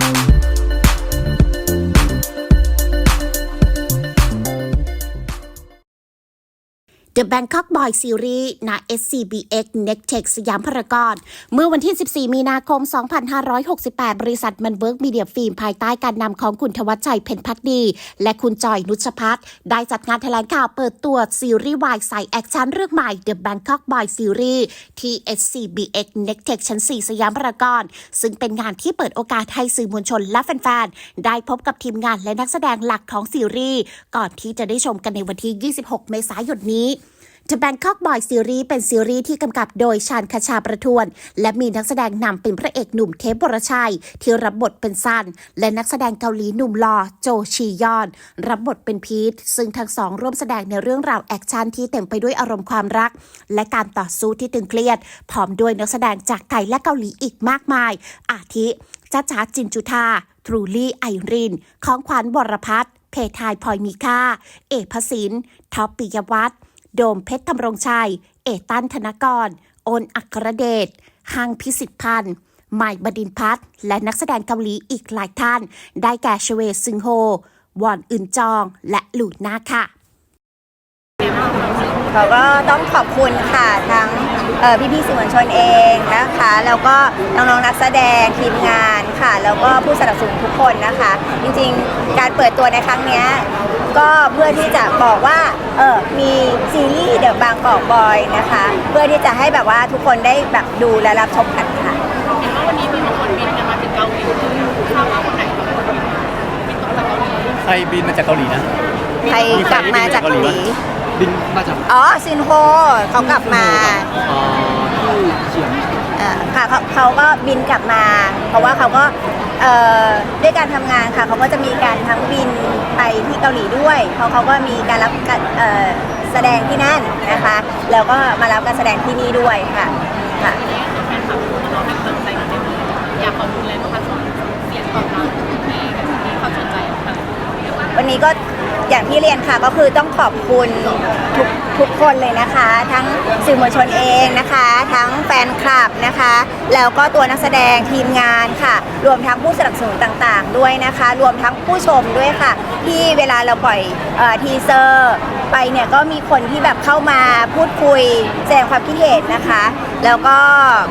Bye. The Bangkok Boy Series ณ SCBX Nectech สยามพารากอนเมื่อวันที่ 14 มีนาคม 2568 บริษัทมันเวิร์กมีเดียฟิล์มภายใต้การนำของคุณทวัชชัยเพ็ญพักดี และคุณจอยนุชพัฒน์ได้จัดงานแถลงข่าวเปิดตัวซีรีส์วายสายแอคชั่นเรื่องใหม่ The Bangkok Boy Series ที่ SCBX Nectech ชั้น 4 สยามพารากอนซึ่งเป็นงานที่เปิดโอกาสให้สื่อมวลชนและแฟนๆ ได้พบกับทีมงานและนักแสดงหลักของซีรีส์ก่อนที่จะได้ชมกันในวันที่ 26 เมษายนนี้ The Bangkok Boy Series เป็นซีรีส์ที่กำกับโดยชาญคชาประทวน และมีนักแสดงนำเป็นพระเอกหนุ่มเทพบรชัย ที่รับบทเป็นซัน และนักแสดงเกาหลีหนุ่มหล่อโจชียอน รับบทเป็นพีท ซึ่งทั้งสองร่วมแสดงในเรื่องราวแอคชั่นที่เต็มไปด้วยอารมณ์ความรัก และการต่อสู้ที่ตึงเครียด พร้อมด้วยนักแสดงจากไทยและเกาหลีอีกมากมาย อาทิจ้าจ๋าจินจุธาทรูลี่ไอริน ของขวัญวรพัฒน์เพทายพลอยมีค่า เอกพสินท็อปปิยวัฒน์ โดมเพชรธำรงชัย เอตันธนกร โอนอัครเดชหังพิสิทธิ์พันธ์ไมค์บดินพัฒน์และนักแสดงเกาหลีอีกหลายท่าน ได้แก่ชเวซึงโฮ วอนอึนจอง และหลูน่าค่ะเราก็ต้องขอบคุณค่ะทั้งเอ่พี่ๆสื่อมวลชนเองนะคะ แล้วก็น้องๆนักแสดงทีมงานค่ะ แล้วก็ผู้สนับสนุนทุกคนนะคะ จริงๆ การเปิดตัวในครั้งนี้ ก็เพื่อที่จะบอกว่าเออมีซีรีส์เดอะบางกอกบอยนะคะ เพื่อที่จะให้แบบว่าทุกคนได้แบบดูและรับชมกันค่ะ เห็นว่าวันนี้มีบางคนบินกันมาถึงเกาหลีทราบว่าคนไหนบางคนบินมาบินตรงจากเกาหลีใครบินมาจากเกาหลีนะใครกลับมาจากเกาหลี บินมาจากอ๋อซินโฮเขากลับมา อ๋อที่เฉียงเอ่อค่ะเขาเขาก็บินกลับมา เพราะว่าเขาก็เอ่อด้วยการทำงานค่ะเขาก็จะมีการทั้งบินไปที่เกาหลีด้วย เพราะเขาก็มีการรับการเอ่อแสดงที่นั่นนะคะ แล้วก็มารับการแสดงที่นี่ด้วยค่ะค่ะ แฟนคลับน้องให้กำลังใจกันเต็มเลยอยากขอบคุณเลยนะคะส่งเสียงตอบรับที่ที่เขาสนใจค่ะ วันนี้ก็ อย่างที่เรียนค่ะก็คือต้องขอบคุณทุกทุกคนเลยนะคะ ทั้งสื่อมวลชนเองนะคะ ทั้งแฟนคลับนะคะ แล้วก็ตัวนักแสดงทีมงานค่ะ รวมทั้งผู้สนับสนุนต่างๆ ด้วยนะคะ รวมทั้งผู้ชมด้วยค่ะ ที่เวลาเราปล่อยเอ่อทีเซอร์ไปเนี่ยก็มีคนที่แบบเข้ามาพูดคุยแสดงความคิดเห็นนะคะ แล้วก็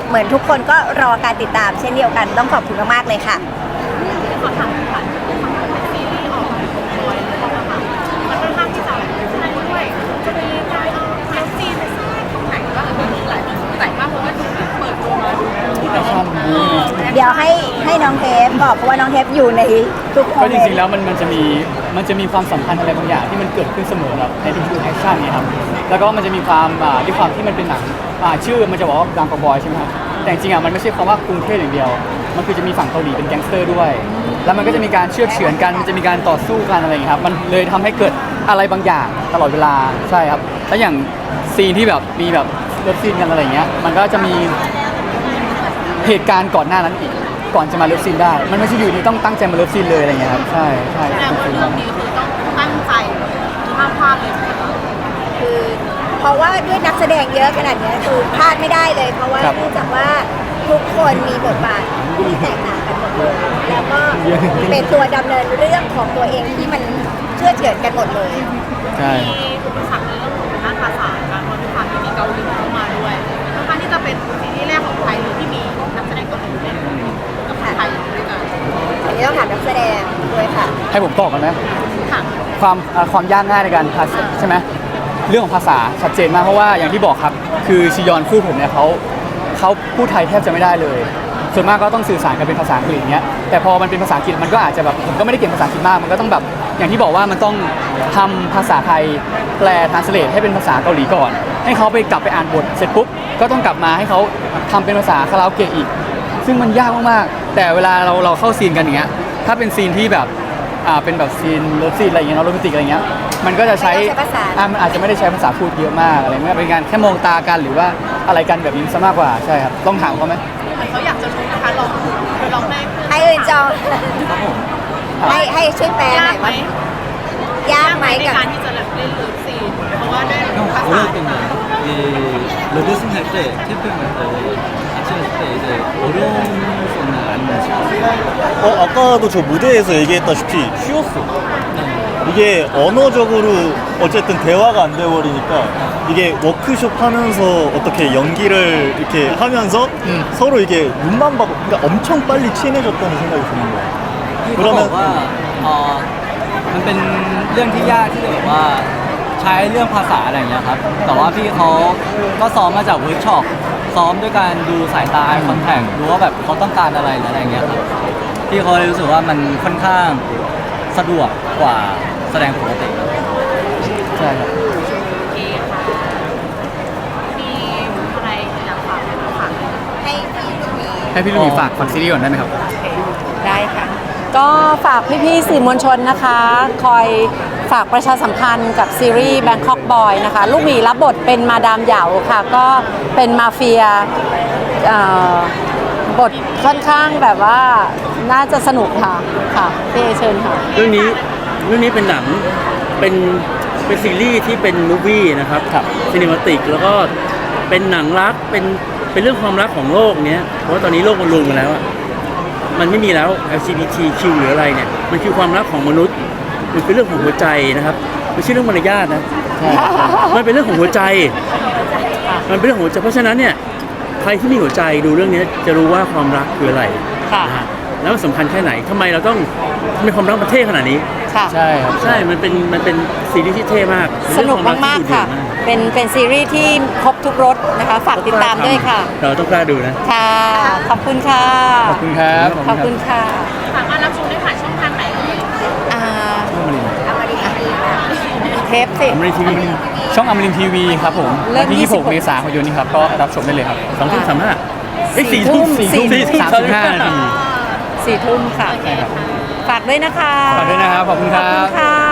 เหมือนทุกคนก็รอการติดตามเช่นเดียวกัน ต้องขอบคุณมากๆเลยค่ะขอถามค่ะ ดี๋ยวให้ให้น้องเทปบอกเพราะว่าน้องเทปอยู่ในทุกโมก็เมจนริงๆต์แล้วมันมันจะมีมันจะมีความสัมพันธ์อะไรบางอย่างที่มันเกิดขึ้นเสมอแบบในทุกๆแอคชั่นเนี่ยครับแล้วก็มันจะมีความอ่าด้วยความที่มันเป็นหนังอ่าชื่อมันจะบอกว่าดังกบอยใช่ไหมครับแต่จริงๆอะมันไม่ใช่คำว่ากรุงเทพอย่างเดียว มันคือจะมีฝั่งเกาหลีเป็นแก๊งสเตอร์ด้วย แล้วมันก็จะมีการเชื่อดเฉือนกันมันจะมีการต่อสู้กันอะไรอย่างเงี้ยครับมันเลยทำให้เกิดอะไรบางอย่างตลอดเวลาใช่ครับแล้วอย่างซีนที่แบบมีแบบเลิฟซีนกันอะไรอย่างเงี้ยมันก็จะมี เหตุการณ์ก่อนหน้านั้นอีก ก่อนจะมาเลิฟซีนได้ มันไม่ใช่อยู่ดีต้องตั้งใจมาเลิฟซีนเลยอะไรเงี้ยครับใช่ใช่แสดงว่าเรื่องนี้คือต้องตั้งใจห้ามพลาดเลยคือเพราะว่าด้วยนักแสดงเยอะขนาดเนี้ยคือพลาดไม่ได้เลย เพราะว่าเนื่องจากว่าทุกคนมีบทบาทที่แตกต่างกันหมดเลยแล้วก็เป็นตัวดำเนินเรื่องของตัวเองที่มันเชื่อเฉือนกันหมดเลยใช่มีอุปสรรคในเรื่องของด้านภาษาการเพราะด้วยความที่มีเกาหลีเข้ามาด้วยค่อนข้างที่จะเป็นซีรีส์แรกของไทยเลยที่มีนักแส ดงเกาหลีเล่นกับคนไทยด้วยกันอันนี้ต้องถามนักแสดงด้วยค่ะ ให้ผมตอบกันไหมค่ะความอ่าความยากง่ายในการภาษาใช่ไหมเรื่องของภาษาชัดเจนมากเพราะว่าอย่างที่บอกครับ คือชิยอนคู่ผมเนี่ยเขาเขาพูดไทยแทบจะไม่ได้เลย ส่วนมากก็ต้องสื่อสารกันเป็นภาษาอังกฤษอย่างเงี้ยแต่พอมันเป็นภาษาอังกฤษมันก็อาจจะแบบผมก็ไม่ได้เก่งภาษาอังกฤษมากมันก็ต้องแบบอย่างที่บอกว่ามันต้องทำภาษาไทยแปลทรานสเลทให้เป็นภาษาเกาหลีก่อน ให้เขาไปกลับไปอ่านบทเสร็จปุ๊บก็ต้องกลับมาให้เขาทำเป็นภาษาคาราโอเกะอีก ซึ่งมันยากมากๆ แต่เวลาเราเราเข้าซีนกันอย่างเงี้ย ถ้าเป็นซีนที่แบบ อ่า เป็นแบบซีนเลิฟซีนอะไรอย่างเงี้ยเนาะโรแมนติกอะไรเงี้ย มันก็จะใช้ ไม่ต้องใช้ภาษา อ่า มันอาจจะไม่ได้ใช้ภาษาพูดเยอะมากอะไรเงี้ยเป็นการแค่มองตากันหรือว่าอะไรกันแบบนี้ซะมากกว่า ใช่ครับ ต้องถามเขาไหมเหมือนเขาอยากจะรู้นะคะลองลองได้ให้อื่นจองให้ให้ช่วยแปลหยาน่อกยไหมว่ายากไหมในกับการที่จะแบบเล่นเลิฟซีนเพราะว่าได้ภาษา 어려웠던 게 이, 러브슨 할때 캠핑 할때 하시는 때 이제 어려운 점은 아니면 어, 아까도 저 무대에서 얘기했다시피 쉬웠어. 이게 언어적으로 어쨌든 대화가 안 돼버리니까 이게 워크숍 하면서 어떻게 연기를 이렇게 하면서 서로 이게 눈만 봐도 그러니까 엄청 빨리 친해졌다는 생각이 드는 거야. ที่เขาบอกว่าเอ่อมันเป็นเรื่องที่ยากที่จะแบบว่า ใช้เรื่องภาษาอะไรอย่างเงี้ยครับ แต่ว่าพี่เขาก็ซ้อมมาจากเวิร์กช็อปซ้อมด้วยการดูสายตาคอนแทคดูว่าแบบเขาต้องการอะไรหรืออะไรอย่างเงี้ยครับพี่เขาเลยรู้สึกว่ามันค่อนข้างสะดวกกว่าแสดงปกติครับใช่ครับโอเคค่ะมีอะไรอยากฝากไหมคะฝากไหมให้พี่ลูกหมีให้พี่ลูกหมีฝากฝากซีรีส์ก่อนได้ไหมครับ ได้ค่ะ ก็ฝากพี่ๆสื่อมวลชนนะคะ คอย ฝากประชาสัมพันธ์กับซีรีส์ Bangkok Boy นะคะ ลูกหมีรับบทเป็นมาดามเหยาค่ะ ก็เป็นมาเฟียเอ่อบทค่อนข้างแบบว่าน่าจะสนุกค่ะ ค่ะพี่เอเชิญค่ะ เรื่องนี้เรื่องนี้เป็นหนังเป็นเป็นซีรีส์ที่เป็นมูฟวี่นะครับครับซีนิมาติกแล้วก็เป็นหนังรักเป็นเป็นเรื่องความรักของโลกเนี้ยเพราะว่าตอนนี้โลกมันลุงไปแล้วอะมันไม่มีแล้ว LGBTQ หรืออะไรเนี่ย มันคือความรักของมนุษย์ มันเป็นเรื่องของหัวใจนะครับไม่ใช่เรื่องมารยาทนะใช่ครับมันเป็นเรื่องของหัวใจ มันเป็นเรื่องของหัวใจเพราะฉะนั้นเนี่ยใครที่มีหัวใจดูเรื่องนี้จะรู้ว่าความรักคืออะไรค่ะนะฮะแล้วมันสำคัญแค่ไหนทำไมเราต้องมีความรักประเทศขนาดนี้ ค่ะ ใช่ครับใช่ มันเป็น มันเป็นซีรีส์ที่เท่มากสนุกมาก ๆ ค่ะ เป็นเป็นซีรีส์ที่ครบทุกรสนะคะ ฝากติดตามด้วยค่ะ เราต้องกล้าดูนะ ค่ะ ขอบคุณค่ะ ขอบคุณครับ ขอบคุณค่ะสามารถรับชมได้ผ่านช่องทางไหนเอ่ย อ่า เอามาดีดีค่ะ เท ปสิ อมรินทีวีช่องอมรินทีวีครับผมเริ่มวันที่ 26 26 เมษายนนี้ครับ ก็รับชมได้เลยครับสองทุ่มสามห้าเอ้ยสี่สี่ทุ่ทุ่มมสี่สี่ทุ่มทุ่มสามสิบห้านาทีสี่ทุ่มค่ะใช่ครับฝากด้วยนะคะฝากด้วยนะครับ ขอบคุณคขรัอบคุณบ ค่ะ